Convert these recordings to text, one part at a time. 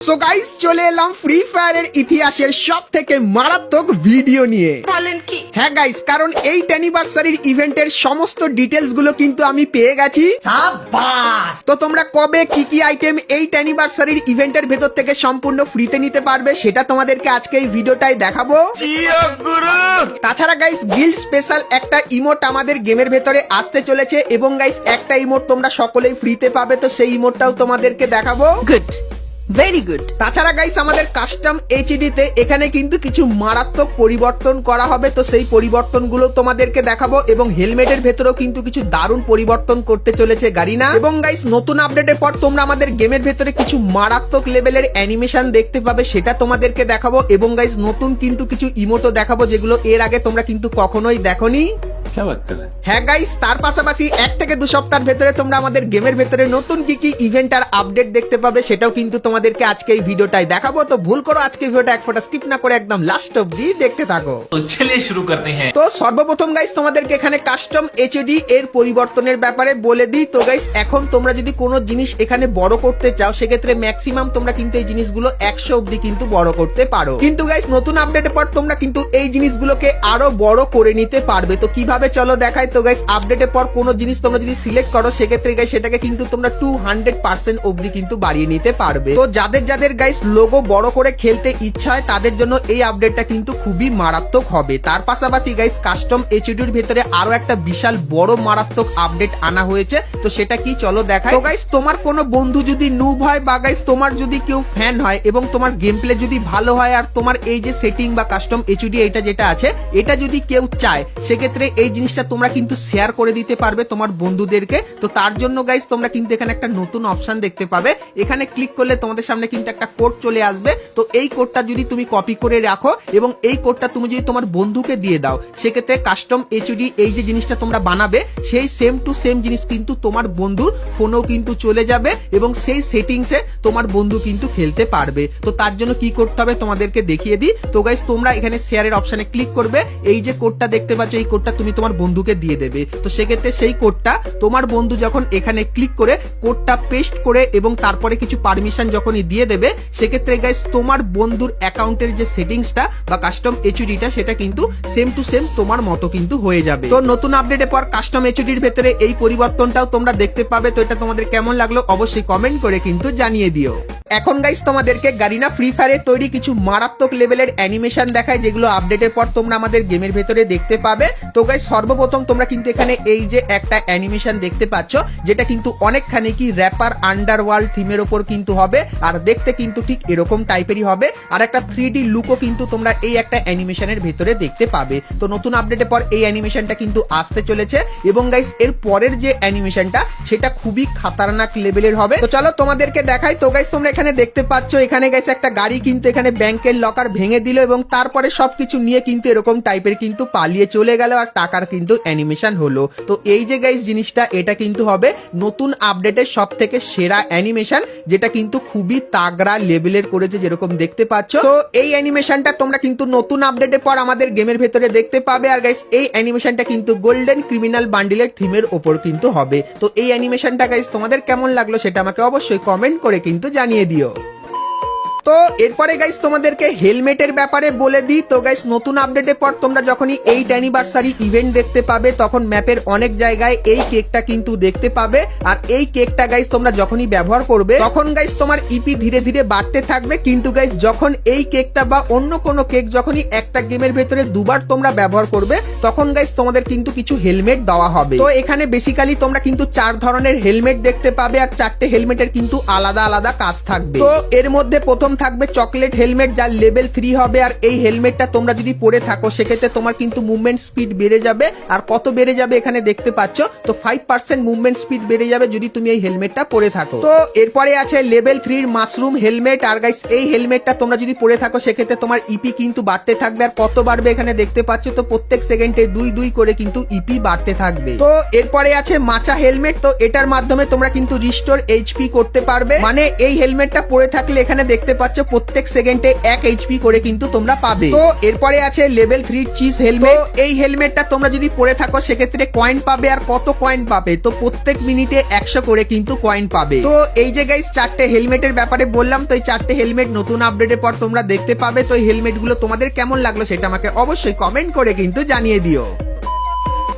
So guys চলে এলাম free ফায়ারের ইতিহাসের সব থেকে মারাত্মক ভিডিও নিয়ে। বলেন কি? হ্যাঁ গাইস কারণ এই অ্যানিভার্সারির ইভেন্টের সমস্ত ডিটেলসগুলো কিন্তু আমি পেয়ে গেছি। তো তোমরা কবে কি কি আইটেম এই অ্যানিভার্সারির ইভেন্টের ভেতর থেকে সম্পূর্ণ ফ্রিতে নিতে পারবে সেটা তোমাদেরকে আজকে এই ভিডিওটায় দেখাবো। তাছাড়া গাইস গিল্ড স্পেশাল একটা ইমোট আমাদের গেমের ভেতরে আসতে চলেছে এবং গাইস একটা ইমোট তোমরা সকলেই ফ্রিতে পাবে তো সেই ইমোটটাও তোমাদেরকে দেখাবো। গুড ভেরি গুড তাছাড়া গাইস আমাদের কাস্টম এইচডি তে এখানে কিন্তু কিছু মারাত্মক পরিবর্তন করা হবে। তো সেই পরিবর্তনগুলো তোমাদেরকে দেখাবো এবং হেলমেটের ভেতরেও কিন্তু কিছু দারুণ পরিবর্তন করতে চলেছে গাড়িনা। এবং গাইস নতুন আপডেটের পর তোমরা আমাদের গেমের ভেতরে কিছু মারাত্মক লেভেলের অ্যানিমেশন দেখতে পাবে, সেটা তোমাদেরকে দেখাবো। এবং গাইস নতুন কিন্তু কিছু ইমোটো দেখাবো, যেগুলো এর আগে তোমরা কিন্তু কখনোই দেখোনি। হ্যাঁ তার পাশাপাশি এক থেকে দু সপ্তাহের ভেতরে তোমরা আমাদের গেমের ভেতরে নতুন কি কি ইভেন্ট আর আপডেট দেখতে পাবে সেটাও কিন্তু তোমাদেরকে আজকে এই ভিডিওটাই দেখাবো। তো ভুল করো আজকে ভিডিওটা এক ফোটা স্কিপ না করে একদম লাস্ট দেখতে থাকো। চলে শুরু করতে হ্যাঁ। তো সর্বপ্রথম গাইস তোমাদেরকে এখানে কাস্টম এইচডি এর পরিবর্তনের ব্যাপারে বলে দিই। তো গাইস এখন তোমরা যদি কোনো জিনিস এখানে বড় করতে চাও সেক্ষেত্রে ম্যাক্সিমাম তোমরা কিন্তু এই জিনিসগুলো একশো অব্দি কিন্তু বড় করতে পারো। কিন্তু গাইস নতুন আপডেটের পর তোমরা কিন্তু এই জিনিসগুলোকে আরও বড় করে নিতে পারবে। তো কীভাবে চলো দেখাই। তো গাইস আপডেটের পর কোনো জিনিস তোমরা যদি সিলেক্ট করো, সেক্ষেত্রে গাইস সেটাকে কিন্তু তোমরা টু হান্ড্রেড অব্দি কিন্তু বাড়িয়ে নিতে পারবে। তো যাদের যাদের গাইস লোগো বড় করে খেলতে ইচ্ছা হয়, তাদের জন্য এই আপডেটটা কিন্তু খুবই মারাত্মক হবে। তার পাশাপাশি গাইস কাস্টম এইচডির ভেতরে আরও একটা বিশাল বড় মারাত্মক আপডেট আনা হয়েছে। তো সেটা কি, চলো দেখাই। তো গাইস তোমার কোনো বন্ধু যদি নুব হয় বা গাইস তোমার যদি কেউ ফ্যান হয় এবং তোমার গেম প্লে যদি ভালো হয় আর তোমার এই যে সেটিং বা কাস্টম এইচডি এটা যেটা আছে, এটা যদি কেউ চায়, সেক্ষেত্রে এই জিনিসটা তোমরা কিন্তু শেয়ার করে দিতে পারবে তোমার বন্ধুদেরকে। তো তার জন্য গাইস তোমরা কিন্তু এখানে একটা নতুন অপশন দেখতে পাবে। এখানে ক্লিক করলে তোমাদের সামনে কিন্তু একটা কোড চলে আসবে। তো এই কোডটা যদি তুমি কপি করে রাখো এবং এই কোডটা তুমি যদি তোমার বন্ধুকে দিয়ে দাও, সেক্ষেত্রে কাস্টম এইচডি এই যে জিনিসটা তোমরা বানাবে, সেই সেম টু সেম জিনিস কিন্তু তোমার বন্ধুর ফোনেও কিন্তু চলে যাবে এবং সেই সেটিংসে তোমার বন্ধু কিন্তু খেলতে পারবে। তো তার জন্য কি করতে হবে তোমাদেরকে দেখিয়ে দিই। তো গাইস তোমরা এখানে শেয়ারের অপশনে ক্লিক করবে। এই যে কোডটা দেখতে পাচ্ছ, এই কোডটা তুমি তোমার বন্ধুকে দিয়ে দেবে। তো সেক্ষেত্রে সেই কোডটা তোমার বন্ধু যখন এখানে ক্লিক করে কোডটা পেস্ট করে এবং তারপরে কিছু পারমিশন যখনই দিয়ে দেবে, সেক্ষেত্রে গাইস তোমার বন্ধুর অ্যাকাউন্টের যে সেটিংসটা বা কাস্টম এইচডিটা সেটা কিন্তু সেম টু সেম তোমার মতো কিন্তু হয়ে যাবে। তো নতুন আপডেটের পর কাস্টম এইচডির ভেতরে এই পরিবর্তনটাও তোমরা দেখতে পাবে। তো এটা তোমাদের কেমন লাগল অবশ্যই কমেন্ট করে কিন্তু জানিয়ে দিও। এখন গাইস তোমাদেরকে গারিনা ফ্রি ফায়ারে তৈরি কিছু মারাত্মক লেভেলের অ্যানিমেশন দেখায়, যেগুলো আপডেটের পর তোমরা আমাদের গেমের ভেতরে দেখতে পাবে। তো গাইস সর্বপ্রথম তোমরা কিন্তু এখানে এই যে একটা অ্যানিমেশন দেখতে পাচ্ছ, যেটা কিন্তু অনেকখানি কি র্যাপার আন্ডারওয়ার্ল্ড থিমের ওপর কিন্তু হবে, আর দেখতে কিন্তু ঠিক এরকম টাইপেরই হবে। আর একটা থ্রি ডি লুকও কিন্তু তোমরা এই একটা অ্যানিমেশনের ভেতরে দেখতে পাবে। তো নতুন আপডেটের পর এই অ্যানিমেশনটা কিন্তু আসতে চলেছে, এবং গাইস এর পরের যে অ্যানিমেশনটা সেটা খুবই খাতারনাক লেভেলের হবে। তো চলো তোমাদেরকে দেখাই। তো গাইস তোমরা এখানে দেখতে পাচ্ছ, এখানে গাইস একটা গাড়ি কিন্তু এখানে ব্যাংকের লকার ভেঙে দিল এবং তারপরে সবকিছু নিয়ে কিন্তু এরকম টাইপের কিন্তু পালিয়ে চলে গেল আর টাকার কিন্তু অ্যানিমেশন হলো। তো এই যে গাইস জিনিসটা, এটা কিন্তু হবে নতুন আপডেটের সব থেকে সেরা অ্যানিমেশন যেটা কিন্তু খুবই তাগড়া লেভেলের করেছে যেরকম দেখতে পাচ্ছ। তো এই অ্যানিমেশনটা তোমরা কিন্তু নতুন আপডেটের পর আমাদের গেমের ভেতরে দেখতে পাবে। আর গাইস এই অ্যানিমেশনটা কিন্তু গোল্ডেন ক্রিমিনাল বান্ডিলের থিমের ওপর কিন্তু হবে। তো এই অ্যানিমেশনটা গাইস তোমাদের কেমন লাগল সেটা আমাকে অবশ্যই কমেন্ট করে কিন্তু জানিয়ে দিও তো এরপরে গাইস তোমাদেরকে হেলমেটের ব্যাপারে বলে দিই। তো গাইস নতুন আপডেটের পর তোমরা যখনই এইট অ্যানিভার্সারি ইভেন্ট দেখতে পাবে, তখন ম্যাপের অনেক জায়গায় এই কেকটা কিন্তু দেখতে পাবে। আর এই কেকটা গাইস তোমরা যখনই ব্যবহার করবে, তখন গাইস তোমার ইপি ধীরে ধীরে বাড়তে থাকবে। কিন্তু গাইস যখন এই কেকটা বা অন্য কোনো কেক যখনই একটা গেমের ভেতরে দুবার তোমরা ব্যবহার করবে, তখন গাইস তোমাদের কিন্তু কিছু হেলমেট দেওয়া হবে। তো এখানে বেসিক্যালি তোমরা কিন্তু চার ধরনের হেলমেট দেখতে পাবে, আর চারটে হেলমেটের কিন্তু আলাদা আলাদা কাজ থাকবে। তো এর মধ্যে প্রথম থাকবে চকলেট, হেলমেট, যার লেভেল থ্রি হবে আর এই হেলমেটটা তোমরা যদি পরে থাকো, সেক্ষেত্রে তোমার কিন্তু মুভমেন্ট স্পিড বেড়ে যাবে। আর কত বেড়ে যাবে এখানে দেখতে পাচ্ছ? তো ফাইভ পার্সেন্ট মুভমেন্ট স্পিড বেড়ে যাবে যদি তুমি এই হেলমেটটা পরে থাকো। তো এরপরে আছে লেভেল থ্রির মাশরুম হেলমেট আর গাইস এই হেলমেটটা তোমরা যদি পরে থাকো, সেক্ষেত্রে তোমার ইপি কিন্তু বাড়তে থাকবে। আর কত বাড়বে এখানে দেখতে পাচ্ছ? তো প্রত্যেক সেকেন্ডে দুই দুই করে কিন্তু ইপি বাড়তে থাকবে। তো এরপরে আছে মাচা হেলমেট তো এটার মাধ্যমে তোমরা কিন্তু রিস্টোর এইচপি করতে পারবে। মানে এই হেলমেটটা পরে থাকলে এখানে দেখতে পাচ্ছ পাচ্ছ প্রত্যেক সেকেন্ডে এক এইচপি করে কিন্তু তোমরা পাবে। তো এরপরে আছে লেভেল থ্রি চিজ হেলমেট। এই হেলমেটটা তোমরা যদি পরে থাকো, সেক্ষেত্রে কয়েন পাবে আর কত কয়েন পাবে? তো প্রত্যেক মিনিটে একশো করে কিন্তু কয়েন পাবে। তো এই যে গাইস চারটে হেলমেটের ব্যাপারে বললাম, তো এই চারটে হেলমেট নতুন আপডেটের পর তোমরা দেখতে পাবে। তো এই হেলমেটগুলো তোমাদের কেমন লাগল সেটা আমাকে অবশ্যই কমেন্ট করে কিন্তু জানিয়ে দিও।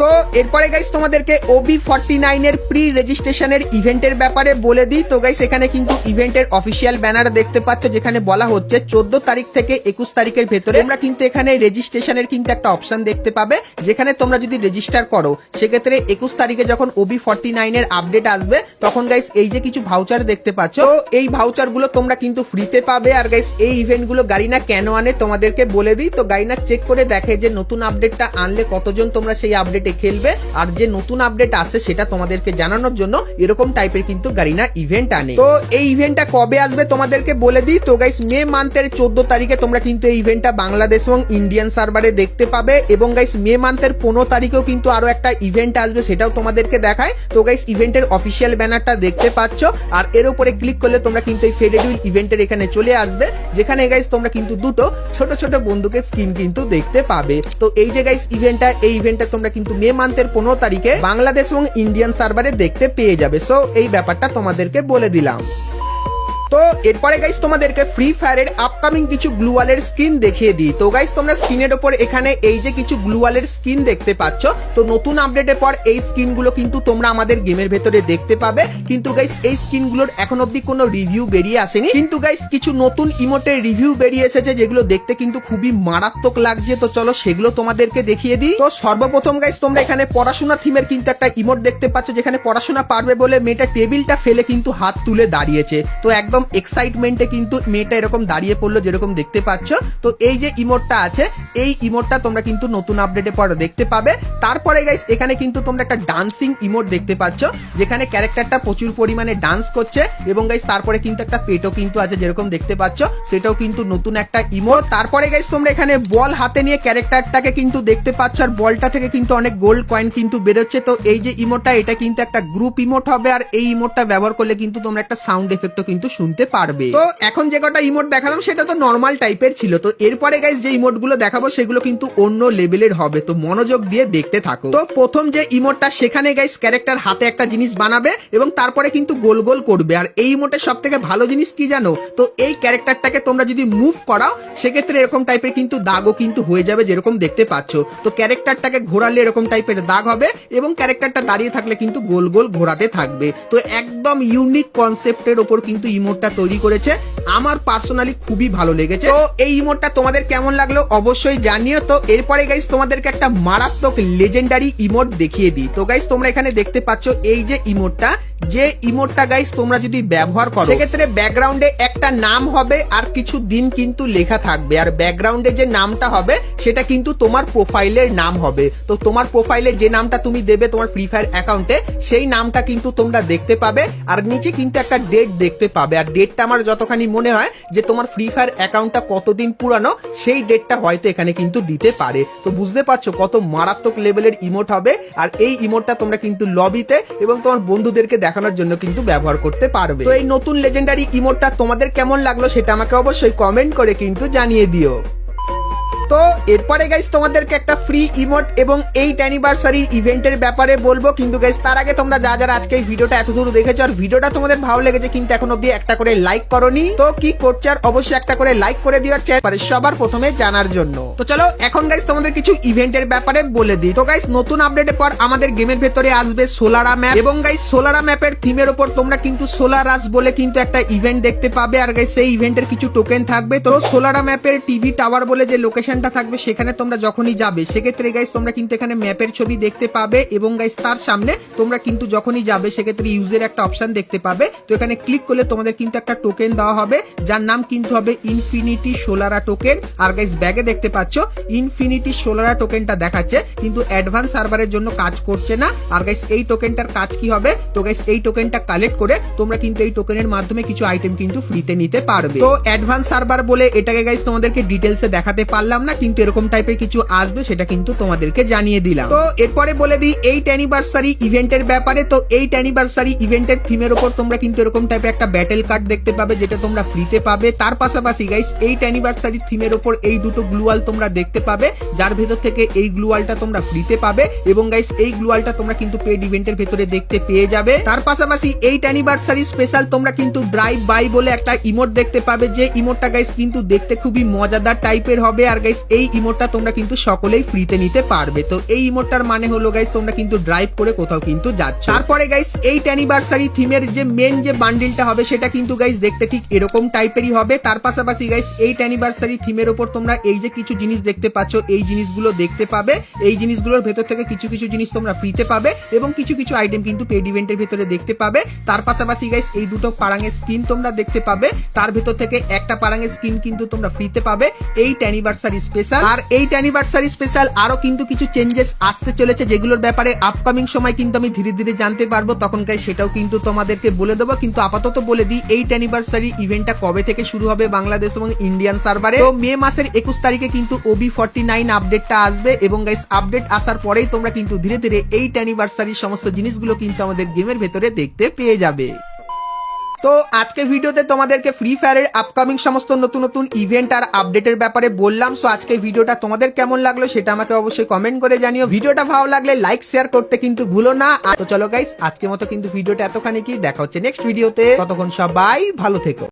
তো এরপরে গাইস তোমাদেরকে ওবি ফর্টি নাইনের প্রি রেজিস্ট্রেশনের ইভেন্টের ব্যাপারে বলে দিই। তো গাইস এখানে কিন্তু ইভেন্টের অফিসিয়াল ব্যানার দেখতে পাচ্ছ, যেখানে বলা হচ্ছে চোদ্দ তারিখ থেকে একুশ তারিখের ভেতরে তোমরা কিন্তু এখানে রেজিস্ট্রেশনের কিন্তু একটা অপশন দেখতে পাবে, যেখানে তোমরা যদি রেজিস্টার করো, সেক্ষেত্রে একুশ তারিখে যখন ওবি ফর্টি নাইনের আপডেট আসবে, তখন গাইস এই যে কিছু ভাউচার দেখতে পাচ্ছ এই ভাউচারগুলো তোমরা কিন্তু ফ্রিতে পাবে। আর গাইস এই ইভেন্টগুলো গাড়িনা কেন আনে তোমাদেরকে বলে দিই। তো গাড়িনা চেক করে দেখে যে নতুন আপডেটটা আনলে কতজন তোমরা সেই আপডেটে খেলবে, আর যে নতুন আপডেট আসে সেটা তোমাদেরকে জানানোর জন্য এরকম টাইপের কিন্তু গাড়িনা ইভেন্ট আনে। তো এই ইভেন্টটা কবে আসবে তোমাদেরকে বলে দিই। তো গাইস মে মান্থের চোদ্দ তারিখে তোমরা কিন্তু এই ইভেন্টটা বাংলাদেশ এবং ইন্ডিয়ান সার্ভারে দেখতে পাবে। এবং গাইস মে মান্থের পনেরো তারিখেও কিন্তু আরও একটা ইভেন্ট আসবে সেটাও তোমাদেরকে দেখায়। তো গাইস ইভেন্টের অফিসিয়াল ব্যানারটা দেখতে পাচ্ছ। আর এর উপরে ক্লিক করলে তোমরা কিন্তু এই ফেডেডুইল ইভেন্টের এখানে চলে আসবে। যেখানে গাইস তোমরা কিন্তু দুটো ছোট ছোট বন্দুকের স্কিন কিন্তু দেখতে পাবে। তো এই যে গাইস ইভেন্টটা এই ইভেন্টটা তোমরা কিন্তু মে মান্থের পনেরো তারিখে বাংলাদেশ এবং ইন্ডিয়ান সার্ভারে দেখতে পেয়ে যাবে। সো এই ব্যাপারটা তোমাদেরকে বলে দিলাম। তো এরপরে গাইস তোমাদেরকে ফ্রি ফায়ারের আপকামিং কিছু গ্লুওয়ালের স্কিন দেখিয়ে দিই। তো গাইস তোমরা স্ক্রিনের ওপর এখানে এই যে কিছু গ্লুওয়ালের স্কিন দেখতে পাচ্ছ, তো নতুন আপডেটের পর এই স্কিনগুলো কিন্তু তোমরা আমাদের গেমের ভেতরে দেখতে পাবে। কিন্তু গাইস এই স্কিনগুলোর এখন অব্দি কোনো রিভিউ বেরিয়ে আসেনি। কিন্তু গাইস কিছু নতুন ইমোটের রিভিউ বেরিয়ে এসেছে, যেগুলো দেখতে কিন্তু খুবই মারাত্মক লাগছে। তো চলো সেগুলো তোমাদেরকে দেখিয়ে দিই। তো সর্বপ্রথম গাইস তোমরা এখানে পড়াশোনা থিমের কিন্তু একটা ইমোট দেখতে পাচ্ছ, যেখানে পড়াশোনা পারবে বলে মেয়েটা টেবিলটা ফেলে কিন্তু হাত তুলে দাঁড়িয়েছে। তো একদম এক্সাইটমেন্টে কিন্তু মেয়েটা এরকম দাঁড়িয়ে পড়ল যেরকম দেখতে পাচ্ছ। তো এই যে ইমোটটা আছে, এই ইমোটটা তোমরা কিন্তু নতুন আপডেটে পর দেখতে পাবে। তারপরে গাইস এখানে কিন্তু তোমরা একটা ডান্সিং ইমোট দেখতে পাচ্ছ, যেখানে ক্যারেক্টারটা প্রচুর পরিমাণে ডান্স করছে এবং গাইস তারপরে কিন্তু একটা পেটও কিন্তু আছে যেরকম দেখতে পাচ্ছ, সেটাও কিন্তু নতুন একটা ইমোট তারপরে গাইস তোমরা এখানে বল হাতে নিয়ে ক্যারেক্টারটাকে কিন্তু দেখতে পাচ্ছ, আর বলটা থেকে কিন্তু অনেক গোল্ড কয়েন কিন্তু বেরোচ্ছে। তো এই যে ইমোটটা এটা কিন্তু একটা গ্রুপ ইমোট হবে, আর এই ইমোটটা ব্যবহার করলে কিন্তু তোমরা একটা সাউন্ড এফেক্টও কিন্তু শুনতে পারবে। তো এখন যে কটা ইমোট দেখালাম, সেটা তো নর্মাল টাইপের ছিল। তো এরপরে গাইস যে ইমোটগুলো দেখাবো, সেগুলো কিন্তু অন্য লেভেলের হবে। তো মনোযোগ দিয়ে দেখতে থাকো। তো প্রথম যে ইমোটটা সেখানে গাইস ক্যারেক্টার হাতে একটা জিনিস বানাবে এবং তারপরে কিন্তু গোল গোল করবে। আর এই ইমোটের সব থেকে ভালো জিনিস কি জানো? তো এই ক্যারেক্টারটাকে তোমরা যদি মুভ করাও, সেক্ষেত্রে এরকম টাইপের কিন্তু দাগও কিন্তু হয়ে যাবে যেরকম দেখতে পাচ্ছ। তো ক্যারেক্টারটাকে ঘোরালে এরকম টাইপের দাগ হবে এবং ক্যারেক্টারটা দাঁড়িয়ে থাকলে কিন্তু গোল গোল ঘোরাতে থাকবে। তো একদম ইউনিক কনসেপ্টের ওপর কিন্তু ইমোটটা তৈরি করেছে। আমার পার্সোনালি খুবই ভালো লেগেছে। তো এই ইমোটটা তোমাদের কেমন লাগল অবশ্যই জানিও। তো এরপরে গাইস তোমাদেরকে একটা মারাত্মক লেজেন্ডারি ইমোট দেখিয়ে দিই। তো গাইস তোমরা এখানে দেখতে পাচ্ছ এই যে ইমোটটা যে ইমোটটা গাইস তোমরা যদি ব্যবহার করো, সেক্ষেত্রে ব্যাকগ্রাউন্ডে একটা নাম হবে আর কিছু দিন কিন্তু লেখা থাকবে। আর ব্যাকগ্রাউন্ডে যে নামটা হবে, সেটা কিন্তু তোমার প্রোফাইলের নাম হবে। তো তোমার প্রোফাইলে যে নামটা তুমি দেবে তোমার ফ্রি ফায়ার অ্যাকাউন্টে সেই নামটা কিন্তু তোমরা দেখতে পাবে। আর নিচে কিন্তু একটা ডেট দেখতে পাবে। আর ডেটটা আমার যতখানি মনে হয় যে তোমার ফ্রি ফায়ার অ্যাকাউন্টটা কতদিন পুরানো, সেই ডেটটা হয়তো এখানে কিন্তু দিতে পারে। তো বুঝতে পারছ কত মারাত্মক লেভেলের ইমোট হবে। আর এই ইমোটটা তোমরা কিন্তু লবিতে এবং তোমার বন্ধুদেরকে দেখানোর জন্য কিন্তু ব্যবহার করতে পারবে। তো এই নতুন লেজেন্ডারি ইমোটটা তোমাদের কেমন লাগল সেটা আমাকে অবশ্যই কমেন্ট করে কিন্তু জানিয়ে দিও। তো এরপরে গাইস তোমাদেরকে একটা ফ্রি ইমোট এবং এইট অ্যানিভার্সারি ইভেন্টের ব্যাপারে বলব। কিন্তু গাইস তার আগে তোমরা যা যারা আজকে এই ভিডিওটা এত দূর দেখেছ, আর ভিডিওটা তোমাদের ভালো লেগেছে কিন্তু এখন অব্দি একটা করে লাইক করনি, তো কি করছে? আর অবশ্যই একটা করে লাইক করে দিও চ্যাট পারে সবার প্রথমে জানার জন্য। তো চলো, এখন গাইস তোমাদের কিছু ইভেন্টের ব্যাপারে বলে দিই। তো গাইস নতুন আপডেটের পর আমাদের গেমের ভেতরে আসবে সোলারা ম্যাপ এবং গাইস সোলারা ম্যাপের থিমের উপর তোমরা কিন্তু সোলারাস বলে কিন্তু একটা ইভেন্ট দেখতে পাবে। আর গাইস সেই ইভেন্টের কিছু টোকেন থাকবে। তো সোলারা ম্যাপের টিভি টাওয়ার বলে যে লোকেশনটা থাকবে, সেখানে তোমরা যখনই যাবে, সেক্ষেত্রে গাইস তোমরা কিন্তু এখানে ম্যাপের ছবি দেখতে পাবে এবং গাইস তার সামনে তোমরা কিন্তু যখনই যাবে, সেক্ষেত্রে ইউজের একটা অপশন দেখতে পাবে। তো এখানে ক্লিক করলে তোমাদের কিন্তু একটা টোকেন দেওয়া হবে, যার নাম কিন্তু হবে ইনফিনিটি সোলারা টোকেন আর গাইস ব্যাগে দেখতে পাচ্ছ ইনফিনিটি সোলারা টোকেনটা দেখাচ্ছে, কিন্তু অ্যাডভান্স সার্ভারের জন্য কাজ করছে না। আর গাইস এই টোকেনটার কাজ কি হবে? তো গাইস এই টোকেনটা কালেক্ট করে তোমরা কিন্তু এই টোকেনের মাধ্যমে কিছু আইটেম কিন্তু ফ্রিতে নিতে পারবে। তো অ্যাডভান্স সার্ভার বলে এটাকে গাইস তোমাদেরকে ডিটেলসে দেখাতে পারলাম না, কিন্তু এরকম টাইপের কিছু আসবে সেটা কিন্তু তোমাদেরকে জানিয়ে দিলাম। তো এরপরে বলে দিই এইট অ্যানিভার্সারি ইভেন্টের ব্যাপারে। তো এইট অ্যানিভার্সারি ইভেন্টের থিমের উপর তোমরা কিন্তু এরকম টাইপের একটা ব্যাটেল কার্ড দেখতে পাবে, যেটা তোমরা ফ্রিতে পাবে। তার পাশাপাশি গাইস এইট অ্যানিভার্সারি থিমের উপর এই দুটো গ্লুয়াল তোমরা দেখতে পাবে, যার ভেতর থেকে এই গ্লুয়ালটা তোমরা ফ্রিতে পাবে। এবং গাইস এই গ্লুয়ালটা তোমরা কিন্তু পেড ইভেন্টের ভেতরে দেখতে পেয়ে যাবে। তার পাশাপাশি এইট অ্যানিভার্সারি স্পেশাল তোমরা কিন্তু ড্রাইভ বাই বলে একটা ইমোট দেখতে পাবে। যে ইমোটটা গাইস কিন্তু দেখতে খুবই মজাদার টাইপের হবে। আর গাইস এই ইমোটটা তোমরা কিন্তু সকলেই ফ্রিতে নিতে পারবে। তো এই ইমোটটার মানে হলো গাইস তোমরা কিন্তু ড্রাইভ করে কোথাও কিন্তু যাচ্ছ। তারপরে গাইস এইট অ্যানিভার্সারি থিমের যে মেন যে বান্ডিলটা হবে, সেটা কিন্তু গাইস দেখতে ঠিক এরকম টাইপেরই হবে। তার পাশাপাশি গাইস এইট অ্যানিভার্সারি থিমের উপর তোমরা এই যে কিছু জিনিস দেখতে পাচ্ছ, এই জিনিসগুলো দেখতে পাবে। এই জিনিসগুলোর ভেতর থেকে কিছু কিছু জিনিস তোমরা ফ্রিতে পাবে এবং কিছু কিছু আইটেম কিন্তু পেড ইভেন্টের ভেতরে দেখতে পাবে। তার পাশাপাশি গাইস এই দুটো পারাঙের স্কিন তোমরা দেখতে পাবে। তার ভেতর থেকে একটা পারাঙের স্কিন কিন্তু তোমরা ফ্রিতে পাবে। এই অ্যানিভার্সারি স্পেশাল আর এইট অ্যানিভার্সারি স্পেশাল আরও কিন্তু কিছু চেঞ্জেস আসতে চলেছে যেগুলোর ব্যাপারে আপকামিং সময় কিন্তু আমি ধীরে ধীরে জানতে পারব। তখন গাইস সেটাও কিন্তু তোমাদেরকে বলে দেবো। কিন্তু আপাতত বলে দিই, এইট অ্যানিভার্সারি ইভেন্টটা কবে থেকে শুরু হবে বাংলাদেশ এবং ইন্ডিয়ান সার্ভারে তো মে মাসের একুশ তারিখে কিন্তু ওবি ফর্টি নাইন আপডেটটা আসবে এবং গাইস আপডেট আসার পরেই তোমরা কিন্তু ধীরে ধীরে এইট অ্যানিভার্সারির সমস্ত জিনিসগুলো কিন্তু আমাদের গেমের ভেতরে দেখতে পেয়ে যাবে। তো আজকে ভিডিওতে তোমাদেরকে ফ্রি ফায়ারের আপকামিং সমস্ত নতুন নতুন ইভেন্ট আর আপডেটের ব্যাপারে বললাম। সো আজকে ভিডিওটা তোমাদের কেমন লাগল সেটা আমাকে অবশ্যই কমেন্ট করে জানিও। ভিডিওটা ভালো লাগলে লাইক শেয়ার করতে কিন্তু ভুলো না। তো চলো গাইস আজকের মতো কিন্তু ভিডিওটা এতখানি কি? দেখা হচ্ছে নেক্সট ভিডিওতে ততক্ষণ সবাই ভালো থেকো।